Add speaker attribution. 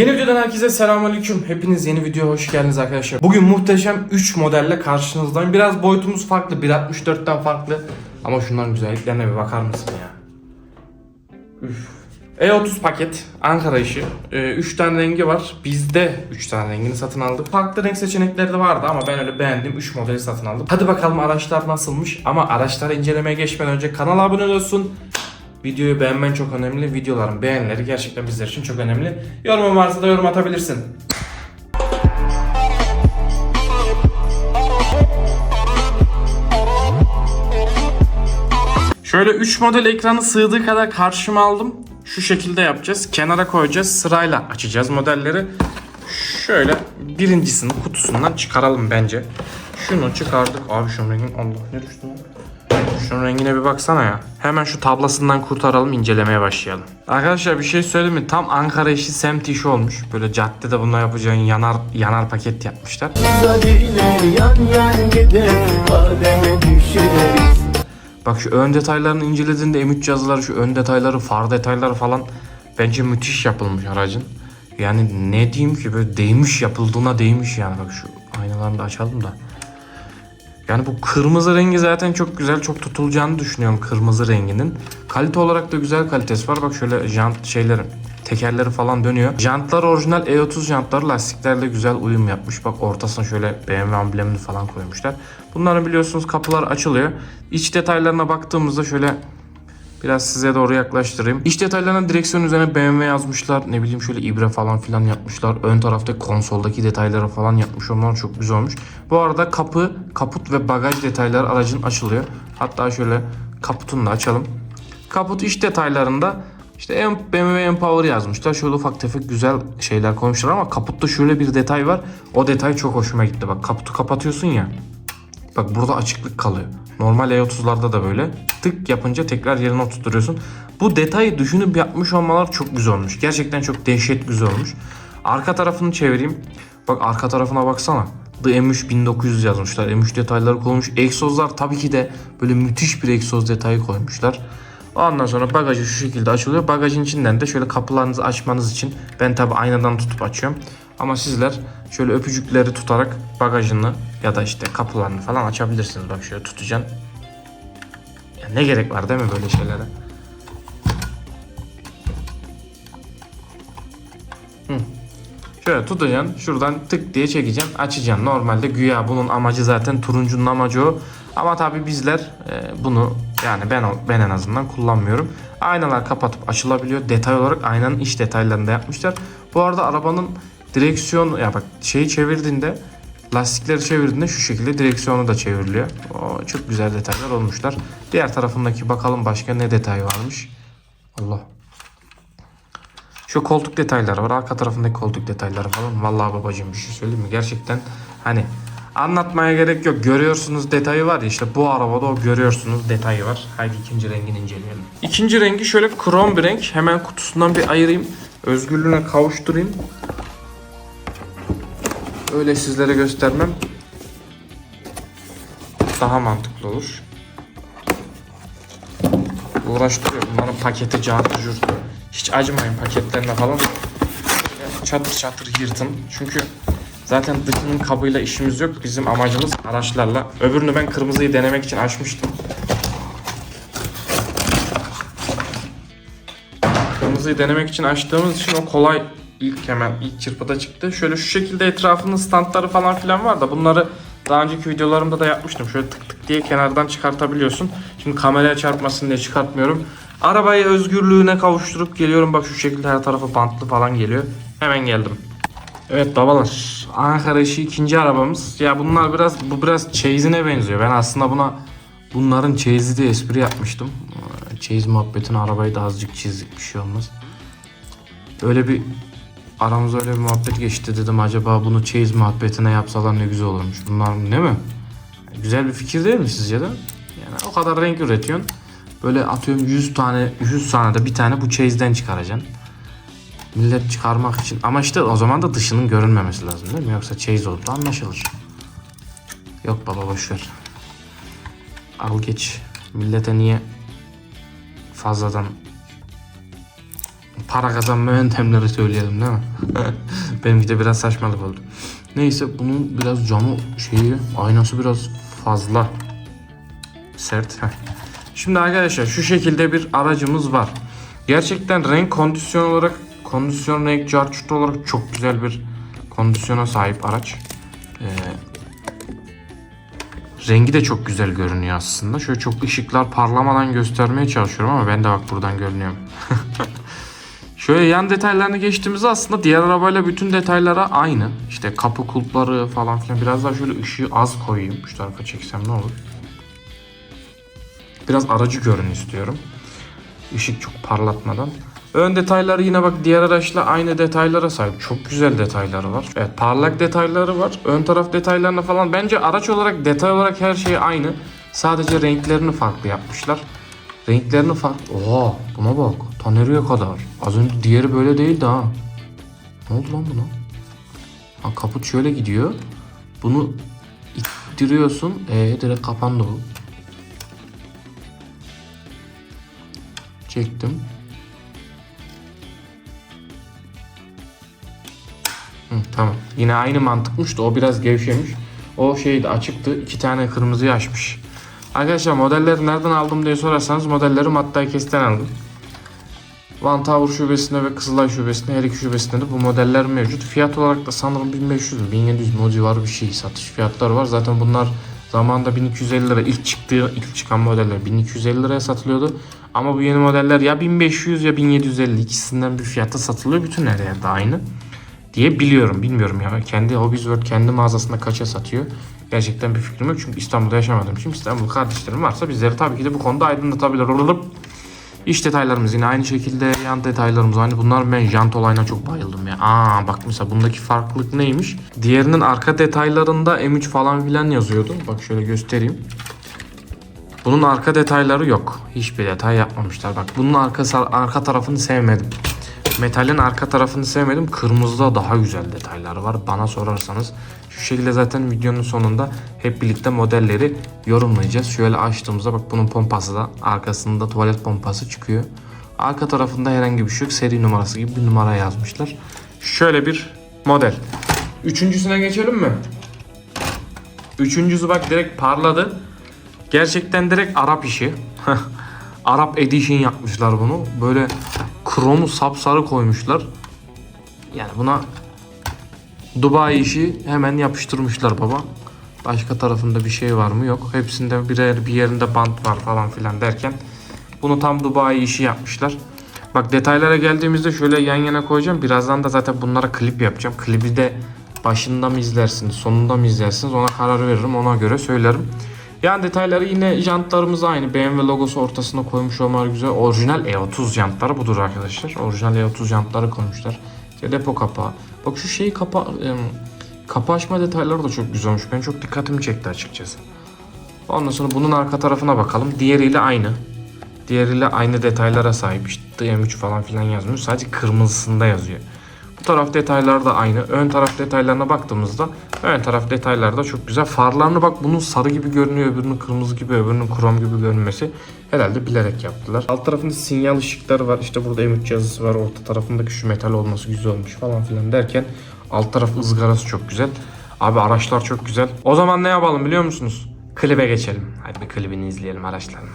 Speaker 1: Yeni videodan herkese selamünaleyküm. Hepiniz yeni videoya hoş geldiniz arkadaşlar. Bugün muhteşem 3 modelle karşınızdayım. Biraz boyutumuz farklı. 1.64'ten farklı. Ama şunların güzelliklerine bir bakar mısın ya? Üf. E30 paket Ankara işi. 3 tane rengi var. Bizde 3 tane rengini satın aldık. Farklı renk seçenekleri de vardı ama ben öyle beğendim. 3 modeli satın aldım. Hadi bakalım araçlar nasılmış. Ama araçları incelemeye geçmeden önce kanala abone olsun. Videoyu beğenmen çok önemli. Videoların beğenileri gerçekten bizler için çok önemli. Yorumun varsa da yorum atabilirsin. Şöyle 3 model ekranı sığdığı kadar karşıma aldım. Şu şekilde yapacağız. Kenara koyacağız. Sırayla açacağız modelleri. Şöyle birincisinin kutusundan çıkaralım bence. Şunu çıkardık. Abi şunun rengin Allah ne düştü lan? Şunun rengine bir baksana ya. Hemen şu tablasından kurtaralım incelemeye başlayalım. Arkadaşlar bir şey söyleyeyim mi? Tam Ankara işi semt işi olmuş. Böyle caddede bununla yapacağın yanar yanar paket yapmışlar. Bak şu ön detaylarını incelediğinde M3 yazıları, şu ön detayları, far detayları falan bence müthiş yapılmış aracın. Yani ne diyeyim ki böyle değmiş yapıldığına değmiş yani bak şu aynalarını da açalım da. Yani bu kırmızı rengi zaten çok güzel çok tutulacağını düşünüyorum kırmızı renginin. Kalite olarak da güzel kalitesi var. Bak şöyle jant şeyleri tekerleri falan dönüyor. Jantlar orijinal E30 jantları lastiklerle güzel uyum yapmış. Bak ortasına şöyle BMW amblemini falan koymuşlar. Bunları biliyorsunuz kapılar açılıyor. İç detaylarına baktığımızda şöyle Biraz size doğru yaklaştırayım. İç detaylarına direksiyon üzerine BMW yazmışlar. Ne bileyim şöyle ibre falan filan yapmışlar. Ön tarafta konsoldaki detayları falan yapmış. Onlar çok güzel olmuş. Bu arada kapı, kaput ve bagaj detayları aracın açılıyor. Hatta şöyle kaputunu da açalım. Kaput iç detaylarında işte BMW Empower yazmışlar. Şöyle ufak tefek güzel şeyler koymuşlar ama kaputta şöyle bir detay var. O detay çok hoşuma gitti. Bak kaputu kapatıyorsun ya. Bak burada açıklık kalıyor. Normal E30'larda da böyle. Tık yapınca tekrar yerine oturtuyorsun. Bu detayı düşünüp yapmış olmalar çok güzel olmuş. Gerçekten çok dehşet güzel olmuş. Arka tarafını çevireyim. Bak arka tarafına baksana. The M3 1900 yazmışlar. M3 detayları koymuş. Egzozlar tabii ki de böyle müthiş bir egzoz detayı koymuşlar. Ondan sonra bagajı şu şekilde açılıyor. Bagajın içinden de şöyle kapılarınızı açmanız için ben tabi aynadan tutup açıyorum. Ama sizler şöyle öpücükleri tutarak bagajını ya da işte kapılarını falan açabilirsiniz. Bak şöyle tutacaksın. Ya ne gerek var değil mi böyle şeylere? Hı. Şöyle tutacaksın, şuradan tık diye çekeceksin, açacaksın. Normalde güya bunun amacı zaten turuncunun amacı o. Ama tabii bizler e, bunu yani ben ben en azından kullanmıyorum. Aynalar kapatıp açılabiliyor. Detay olarak aynanın iç detaylarını da yapmışlar. Bu arada arabanın direksiyon ya bak şeyi çevirdiğinde lastikleri çevirdiğinde şu şekilde direksiyonu da çevriliyor. O çok güzel detaylar olmuşlar. Diğer tarafındaki bakalım başka ne detay varmış. Allah. Şu koltuk detayları var. Arka tarafındaki koltuk detayları falan. Vallahi babacığım bir şey söyleyeyim mi? Gerçekten hani anlatmaya gerek yok. Görüyorsunuz detayı var ya işte bu arabada o görüyorsunuz detayı var. Haydi ikinci rengini inceleyelim. İkinci rengi şöyle krom bir renk. Hemen kutusundan bir ayırayım. Özgürlüğüne kavuşturayım. Öyle sizlere göstermem daha mantıklı olur. Uğraştırıyor. Bunların paketi cartı curtu. Hiç acımayın paketlerine falan. Çatır çatır yırtın. Çünkü zaten dışının kabıyla işimiz yok. Bizim amacımız araçlarla. Öbürünü ben kırmızıyı denemek için açmıştım. Kırmızıyı denemek için açtığımız için o kolay ilk hemen ilk çırpıda çıktı. Şöyle şu şekilde etrafının standları falan filan var da bunları daha önceki videolarımda da yapmıştım. Şöyle tık tık diye kenardan çıkartabiliyorsun. Şimdi kameraya çarpmasın diye çıkartmıyorum. Arabayı özgürlüğüne kavuşturup geliyorum. Bak şu şekilde her tarafı bantlı falan geliyor. Hemen geldim. Evet babalar. Ankara işi ikinci arabamız. Ya bunlar biraz bu biraz çeyizine benziyor. Ben aslında buna bunların çeyizi diye espri yapmıştım. Çeyiz muhabbetini arabayı da azıcık çizdik bir şey olmaz. Öyle bir aramızda öyle bir muhabbet geçti dedim acaba bunu çeyiz muhabbetine yapsalar ne güzel olurmuş. Bunlar değil mi? Güzel bir fikir değil mi sizce de? Yani o kadar renk üretiyorsun. Böyle atıyorum 100 tane 100 tane de bir tane bu çeyizden çıkaracaksın. Millet çıkarmak için ama işte o zaman da dışının görünmemesi lazım değil mi? Yoksa çeyiz olup da anlaşılır. Yok baba boşver. Al geç. Millete niye fazladan para kazanma yöntemleri söyleyelim değil mi? Benimki de biraz saçmalık oldu. Neyse bunun biraz camı şeyi aynası biraz fazla sert. Şimdi arkadaşlar şu şekilde bir aracımız var. Gerçekten renk kondisyon olarak kondisyon renk carçut olarak çok güzel bir kondisyona sahip araç. Ee, rengi de çok güzel görünüyor aslında. Şöyle çok ışıklar parlamadan göstermeye çalışıyorum ama ben de bak buradan görünüyorum. Şöyle yan detaylarını geçtiğimizde aslında diğer arabayla bütün detaylara aynı. İşte kapı kulpları falan filan. Biraz daha şöyle ışığı az koyayım. Şu tarafa çeksem ne olur? Biraz aracı görün istiyorum. Işık çok parlatmadan. Ön detayları yine bak diğer araçla aynı detaylara sahip. Çok güzel detayları var. Evet parlak detayları var. Ön taraf detaylarına falan bence araç olarak detay olarak her şey aynı. Sadece renklerini farklı yapmışlar. Renklerini farklı. Oha buna bak. Ta nereye kadar? Az önce diğeri böyle değildi ha. Ne oldu lan buna? Ha kaput şöyle gidiyor. Bunu ittiriyorsun. Ee direkt kapandı bu. Çektim. Hı, tamam. Yine aynı mantıkmış da o biraz gevşemiş. O şeydi açıktı. iki tane kırmızıyı açmış. Arkadaşlar modelleri nereden aldım diye sorarsanız modelleri Mattay Kes'ten aldım. Van Tower şubesinde ve Kızılay şubesinde her iki şubesinde de bu modeller mevcut. Fiyat olarak da sanırım 1500 mü 1700 mü o civarı bir şey satış fiyatları var. Zaten bunlar zamanında 1250 lira ilk çıktığı ilk çıkan modeller 1250 liraya satılıyordu. Ama bu yeni modeller ya 1500 ya 1750 ikisinden bir fiyata satılıyor. Bütün her yerde aynı diye biliyorum. Bilmiyorum ya. Kendi Hobbies World kendi mağazasında kaça satıyor. Gerçekten bir fikrim yok. Çünkü İstanbul'da yaşamadığım için İstanbul kardeşlerim varsa bizleri tabii ki de bu konuda aydınlatabilir. İç detaylarımız yine aynı şekilde yan detaylarımız aynı. Bunlar ben jant olayına çok bayıldım ya. Aa bak mesela bundaki farklılık neymiş? Diğerinin arka detaylarında M3 falan filan yazıyordu. Bak şöyle göstereyim. Bunun arka detayları yok. Hiçbir detay yapmamışlar. Bak bunun arkası arka tarafını sevmedim. Metalin arka tarafını sevmedim. Kırmızıda daha güzel detaylar var bana sorarsanız. Şu şekilde zaten videonun sonunda hep birlikte modelleri yorumlayacağız. Şöyle açtığımızda bak bunun pompası da arkasında tuvalet pompası çıkıyor. Arka tarafında herhangi bir şey yok. Seri numarası gibi bir numara yazmışlar. Şöyle bir model. Üçüncüsüne geçelim mi? Üçüncüsü bak direkt parladı. Gerçekten direkt Arap işi. Arap Edition yapmışlar bunu. Böyle kromu sapsarı koymuşlar. Yani buna Dubai işi hemen yapıştırmışlar baba. Başka tarafında bir şey var mı? Yok. Hepsinde birer bir yerinde bant var falan filan derken bunu tam Dubai işi yapmışlar. Bak detaylara geldiğimizde şöyle yan yana koyacağım. Birazdan da zaten bunlara klip yapacağım. Klibi de başında mı izlersiniz, sonunda mı izlersiniz ona karar veririm. Ona göre söylerim. Yan detayları yine jantlarımız aynı. BMW logosu ortasına koymuş olmaları güzel. Orijinal E30 jantları budur arkadaşlar. Orijinal E30 jantları koymuşlar. İşte depo kapağı. Bak şu şeyi kapa em, kapı açma detayları da çok güzel olmuş. Ben çok dikkatimi çekti açıkçası. Ondan sonra bunun arka tarafına bakalım. Diğeriyle aynı. Diğeriyle aynı detaylara sahip. İşte DM3 falan filan yazmıyor. Sadece kırmızısında yazıyor. Bu taraf detaylar da aynı. Ön taraf detaylarına baktığımızda ön taraf detaylar da çok güzel. Farlarını bak bunun sarı gibi görünüyor, öbürünün kırmızı gibi, öbürünün krom gibi görünmesi herhalde bilerek yaptılar. Alt tarafında sinyal ışıkları var. İşte burada M3 yazısı var. Orta tarafındaki şu metal olması güzel olmuş falan filan derken alt taraf ızgarası çok güzel. Abi araçlar çok güzel. O zaman ne yapalım biliyor musunuz? Klibe geçelim. Hadi bir klibini izleyelim araçların.